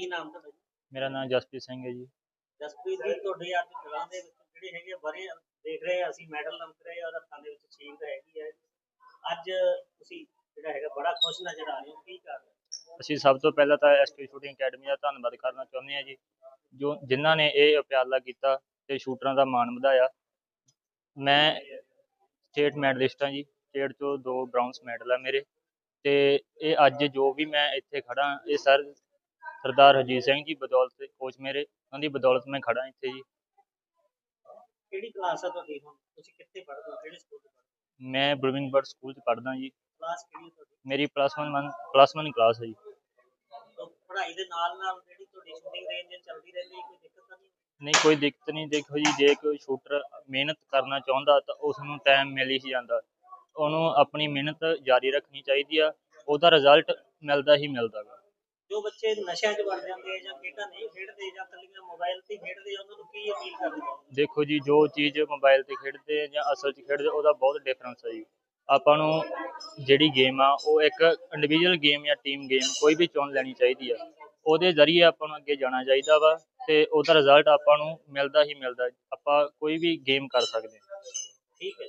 ਕੀ ਨਾਮ ਤੁਹਾਡਾ ਜੀ? ਮੇਰਾ ਨਾਮ ਜਸਪ੍ਰੀਤ ਸਿੰਘ ਹੈ ਜੀ। ਜਸਪ੍ਰੀਤ ਜੀ ਤੁਹਾਡੇ ਅੱਜ ਦਿਲਾਂ ਦੇ ਵਿੱਚ ਜਿਹੜੇ ਹੈਗੇ ਬਰੇ ਦੇਖ ਰਹੇ ਹਾਂ ਅਸੀਂ ਮੈਡਲ ਲੰਕ ਰਹੇ ਔਰ ਹੱਥਾਂ ਦੇ ਵਿੱਚ ਸ਼ੀਲਡ ਹੈਗੀ ਹੈ ਅੱਜ ਤੁਸੀਂ ਜਿਹੜਾ ਹੈਗਾ ਬੜਾ ਖੁਸ਼ ਨਜ਼ਰ ਆ ਰਹੇ ਹੋ ਕੀ ਕਰ ਰਹੇ ਅਸੀਂ ਸਭ ਤੋਂ ਪਹਿਲਾਂ ਤਾਂ ਐਸਕੇ ਸ਼ੂਟਿੰਗ ਅਕੈਡਮੀ ਦਾ ਧੰਨਵਾਦ ਕਰਨਾ ਚਾਹੁੰਦੇ ਹਾਂ ਜੀ। ਜੋ ਜਿਨ੍ਹਾਂ ਨੇ ਇਹ ਉਪਰਾਲਾ ਕੀਤਾ ਤੇ ਸ਼ੂਟਰਾਂ ਦਾ ਮਾਣ ਵਧਾਇਆ। ਮੈਂ ਸਟੇਟ ਮੈਡਲਿਸਟ ਹਾਂ ਜੀ ਸਟੇਟ ਤੋਂ ਦੋ ਬ੍ਰਾਊਨਸ ਮੈਡਲ ਆ ਮੇਰੇ। ਤੇ ਇਹ ਅੱਜ ਜੋ ਵੀ ਮੈਂ ਇੱਥੇ ਖੜਾ ਇਹ ਸਰ ਸਰਦਾਰ ਹਰਜੀਤ ਸਿੰਘ ਜੀ ਬਦੌਲਤ ਕੋਚ ਮੇਰੇ ਉਹਨਾਂ ਦੀ ਬਦੌਲਤ ਮੈਂ ਖੜਾ ਇੱਥੇ ਜੀ। ਕਿਹੜੀ ਕਲਾਸ ਆ ਤੁਹਾਡੀ ਹੁਣ? ਤੁਸੀਂ ਕਿੱਥੇ ਪੜ੍ਹਦੇ ਹੋ? ਕਿਹੜੇ ਸਕੂਲ 'ਚ ਪੜ੍ਹਦੇ ਮੈਂ ਬਰਡ ਸਕੂਲ 'ਚ ਪੜ੍ਹਦਾ ਜੀ। ਕਲਾਸ ਕਿਹੜੀ ਹੈ ਤੁਹਾਡੀ? ਮੇਰੀ ਪਲੱਸ 1 ਪਲੱਸ 1 ਕਲਾਸ ਹੈ ਜੀ। ਤਾਂ ਪੜ੍ਹਾਈ ਦੇ ਨਾਲ ਨਾਲ ਜਿਹੜੀ ਤੁਹਾਡੀ ਸ਼ੂਟਿੰਗ ਰੇਂਜ ਚੱਲਦੀ ਰਹਿੰਦੀ ਹੈ ਕੋਈ ਦਿੱਕਤ ਤਾਂ ਨਹੀਂ? ਨਹੀਂ ਕੋਈ ਦਿੱਕਤ ਨਹੀਂ। ਦੇਖੋ ਜੀ ਜੇ ਕੋਈ ਸ਼ੂਟਰ ਮਿਹਨਤ ਕਰਨਾ ਚਾਹੁੰਦਾ ਤਾਂ ਉਸ ਨੂੰ ਟਾਈਮ ਮਿਲ ਹੀ ਜਾਂਦਾ। ਉਹਨੂੰ ਆਪਣੀ ਮਿਹਨਤ ਜਾਰੀ ਰੱਖਣੀ ਚਾਹੀਦੀ ਆ। ਉਹਦਾ ਰਿਜ਼ਲਟ ਮਿਲਦਾ ਹੀ ਮਿਲਦਾ ਗਾ। ਜੋ ਬੱਚੇ ਨਸ਼ਿਆਂ 'ਚ ਵੜ ਜਾਂਦੇ ਆ ਜਾਂ ਖੇਡਾਂ ਨਹੀਂ ਖੇਡਦੇ ਜਾਂ ਕੱਲੀਆਂ ਮੋਬਾਈਲ ਤੇ ਖੇਡਦੇ ਆ ਉਹਨਾਂ ਨੂੰ ਕੀ ਅਪੀਲ ਕਰਦੇ ਹੋ ਦੇਖੋ ਜੀ ਜੋ ਚੀਜ਼ ਮੋਬਾਈਲ ਤੇ ਖੇਡਦੇ ਆ ਜਾਂ ਅਸਲ 'ਚ ਖੇਡਦੇ ਉਹਦਾ ਬਹੁਤ ਡਿਫਰੈਂਸ ਹੈ ਜੀ। ਆਪਾਂ ਨੂੰ ਜਿਹੜੀ ਗੇਮ ਆ ਉਹ ਇੱਕ ਇੰਡੀਵਿਜੂਅਲ ਗੇਮ ਜਾਂ ਟੀਮ ਗੇਮ ਕੋਈ ਵੀ ਚੁਣ ਲੈਣੀ ਚਾਹੀਦੀ ਆ। ਉਹਦੇ ਜ਼ਰੀਏ ਆਪਾਂ ਨੂੰ ਅੱਗੇ ਜਾਣਾ ਚਾਹੀਦਾ ਵਾ ਤੇ ਉਹਦਾ ਰਿਜ਼ਲਟ ਆਪਾਂ ਨੂੰ ਮਿਲਦਾ ਹੀ ਮਿਲਦਾ। ਆਪਾਂ ਕੋਈ ਵੀ ਗੇਮ ਕਰ ਸਕਦੇ ਹਾਂ ਠੀਕ ਹੈ